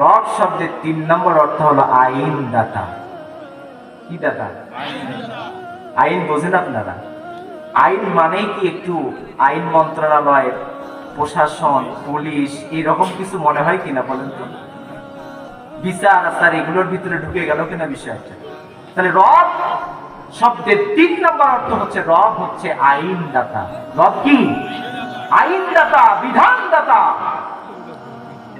রব শব্দের তিন নম্বর অর্থ হলো আইন দাতা। কি দাতা? আইন বোঝেন আপনারা? আইন মানেই কি একটু আইন মন্ত্রণালয়, প্রশাসন, পুলিশ, এরকম কিছু মনে হয় কিনা বলেন তো? বিচার আচার এগুলোর ভিতরে ঢুকে গেল কিনা বিষয়টা? তাহলে রব শব্দের তিন নম্বর অর্থ হচ্ছে রব হচ্ছে আইন দাতা। রব কি? আইন দাতা, বিধান দাতা।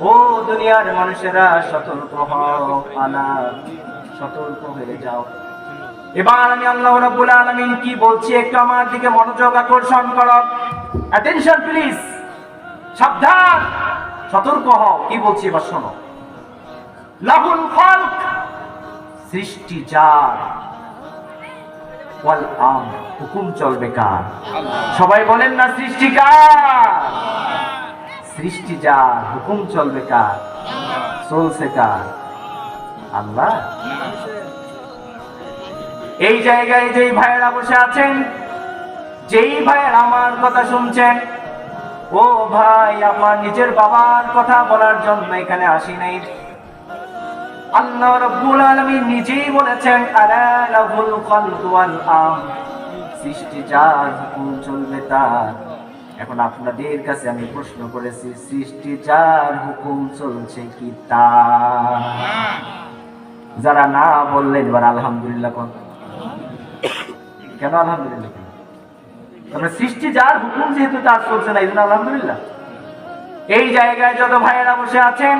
ও দুনিয়ার মানুষেরা, সতর্ক হও আলা সতর্ক হয়ে যাও। এবার আমি আল্লাহ রাব্বুল আলামিন কি বলছি, একটু আমার দিকে মনোযোগ আকর্ষণ করো। অ্যাটেনশন প্লিজ সাবধান, সতর্ক হও, কি বলছি এবার শোনো। লাহুল খালক, সৃষ্টি যার, ওয়াল আম, হুকুম চলবে কার? সবাই বলেন না সৃষ্টি কার? সৃষ্টি যার হুকুম চলবে কার? চলছে কার? আল্লাহ। এই জায়গায় যেই ভাইয়েরা বসে আছেন, যেই ভাইয়ের আমার কথা শুনছেন, ও ভাই, আমার নিজের বাবার কথা বলার জন্য এখানে আসি নাই। আল্লাহ রাব্বুল আলামিন নিজেই বলেছেন, আলা লাহুল ওয়াল আম সৃষ্টি যার হুকুম চলবে তার। এখন আপনাদের কাছে আমি প্রশ্ন করেছি, সৃষ্টি যার হুকুম চলছে কি তা? যারা না বললেন এবার আলহামদুলিল্লাহ কোন। আলহামদুলিল্লাহ তবে সৃষ্টি যার হুকুম যেহেতু তার চলছে না এই জন্য আলহামদুলিল্লাহ। এই জায়গায় যত ভাইয়েরা বসে আছেন,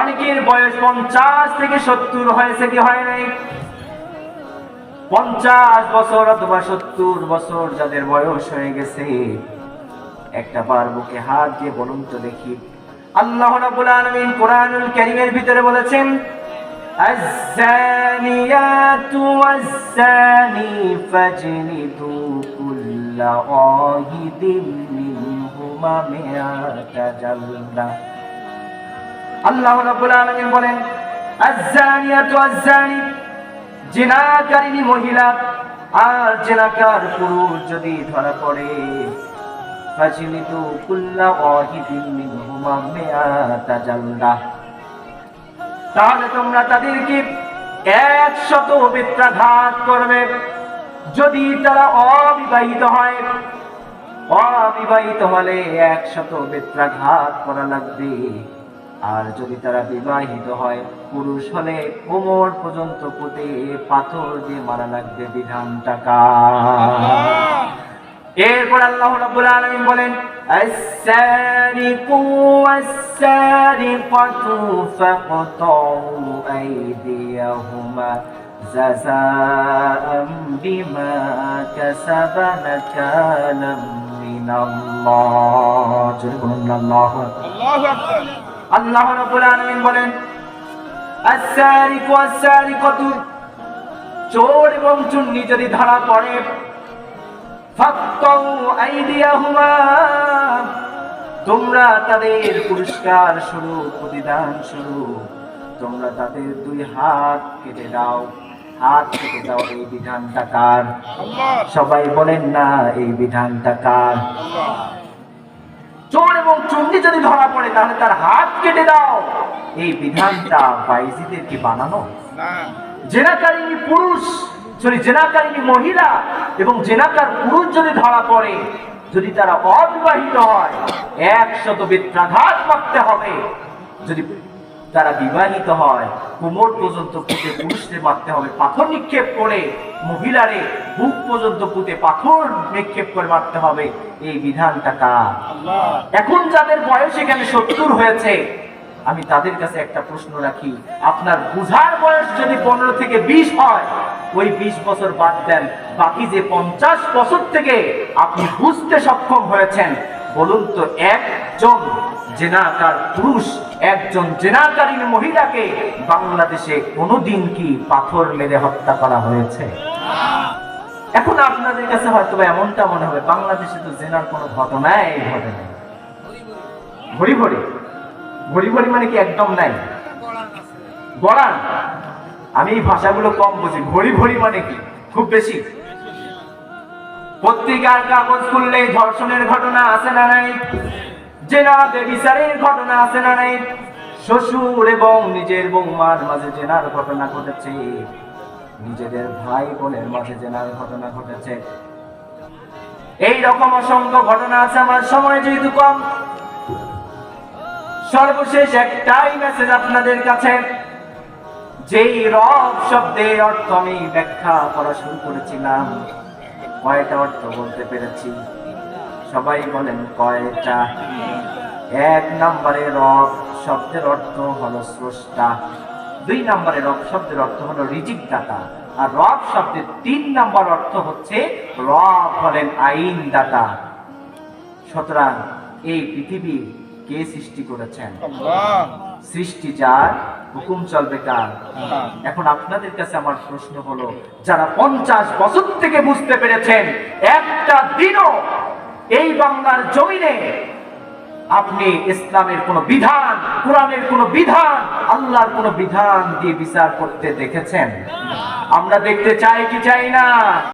অনেকের বয়স পঞ্চাশ থেকে সত্তর হয়েছে কি হয় নাই? পঞ্চাশ বছর অথবা সত্তর বছর যাদের বয়স হয়ে গেছে একটা বার বুকে হাত দিয়ে বলুন তো দেখি আল্লাহ রাব্বুল আলামিন কোরআনুল কারীমের ভিতরে বলেছেন الزانيات والزاني فاجلدوا كل واحد منهما مئة جلدة আল্লাহ রাব্বুল আলামিন বলেন আয-যানিয়াতু আয-যানি জিনাকারিনী মহিলা, আর জিনাকার পুরুষ যদি ধরা পড়ে তাহলে তোমরা তাদেরকে একশত বেত্রাঘাত করবে। যদি তারা অবিবাহিত হয়, অবিবাহিত হলে একশত বেত্রাঘাত করা লাগবে। আর যদি তারা বিবাহিত হয় পুরুষ হলে কোমর পর্যন্ত পুঁতে পাথর দিয়ে মারা লাগবে বিধান টাকা এরপর আল্লাহ রাব্বুল আলামিন বলেন السارق والسارقة فاقطعوا أيديهما جزاء بما كسب نكالا من الله جل الله أكبر আল্লাহ রাব্বুল আলামিন বলেন আস-সারিকু আস-সারিকাতু চোর এবং চুন্নি যদি ধরা পড়ে ফাক্তাউ আইদিয়াহুমা তোমরা তাদের পুরস্কার স্বরূপ প্রতিদান স্বরূপ তোমরা তাদের দুই হাত কেটে দাও। হাত কেটে দাও এই বিধানটা কার? সবাই বলেন না এই বিধানটা কার? চোর এবং চুন্ডি যদি ধরা পড়ে তাহলে তার হাত কেটে দাও। এই বিধানটা বাইজিদের কি বানানো জেনাকারিনী পুরুষ সরি জেনাকারিনী মহিলা এবং জেনাকার পুরুষ যদি ধরা পড়ে যদি তারা অবিবাহিত হয় একশত বেত্রাঘাত করতে হবে। যদি তারা বিবাহিত হয় কোমর পর্যন্ত পুঁতে পুরুষদের মারতে হবে পাথর নিক্ষেপ করে মহিলারে বুক পর্যন্ত পুঁতে পাথর নিক্ষেপ করে মারতে হবে এই বিধানটা কার? এখন যাদের বয়স এখানে সত্তর হয়েছে আমি তাদের কাছে একটা প্রশ্ন রাখি আপনার বুঝার বয়স যদি পনেরো থেকে বিশ হয় ওই বিশ বছর বাদ দেন বাকি যে পঞ্চাশ বছর থেকে আপনি বুঝতে সক্ষম হয়েছেন বলুন তো, একজন জেনাকার পুরুষ, একজন জেনাকারী মহিলাকে বাংলাদেশে কোনোদিন কি পাথর মেরে হত্যা করা হয়েছে? এখন আপনাদের কাছে হয়তো এমনটা মনে হবে, বাংলাদেশে তো জেনার কোনো ঘটনাই ঘটে নাই। ভরি ভরি। ভরি ভরি মানে কি একদম নাই? গড়ান আমি এই ভাষাগুলো কম বুঝি। ভরি ভরি মানে কি? খুব বেশি। পত্রিকার কাগজ খুললে ধর্ষণের ঘটনা আছে না নাই? জেনা বেবিচারের ঘটনা আছে না নাই? শ্বশুর এবং নিজের বৌমার মাঝে জেনার ঘটনা ঘটেছে। নিজেদের ভাই বোনের মাঝে জেনার ঘটনা ঘটেছে। এই রকম অসংখ্য ঘটনা আছে আমার সময় যেহেতু কম। সর্বশেষ একটাই মেসেজ আপনাদের কাছে। যেই রব শব্দের অর্থ আমি ব্যাখ্যা করা শুরু করেছিলাম। কয়টা অর্থ বলতে পেরেছি? সবাই বলেন কয়টা? এক নম্বরে রব, শব্দের অর্থ হলো স্রষ্টা। দুই নম্বরে রব, শব্দের অর্থ হলো রিজিক দাতা আর রব শব্দের তিন নম্বর অর্থ হচ্ছে রব হলেন আইন দাতা সুতরাং এই পৃথিবী কে সৃষ্টি করেছেন? সৃষ্টি যার হুকুম চলবে কার। এখন আপনাদের কাছে আমার প্রশ্ন হলো, যারা পঞ্চাশ বছর থেকে বুঝতে পেরেছেন, একটা দিনও এই বাংলার জমিনে আপনি ইসলামের কোন বিধান, কোরআনের কোন বিধান, আল্লাহর কোন বিধান দিয়ে বিচার করতে দেখেছেন আমরা দেখতে চাই কি চাই না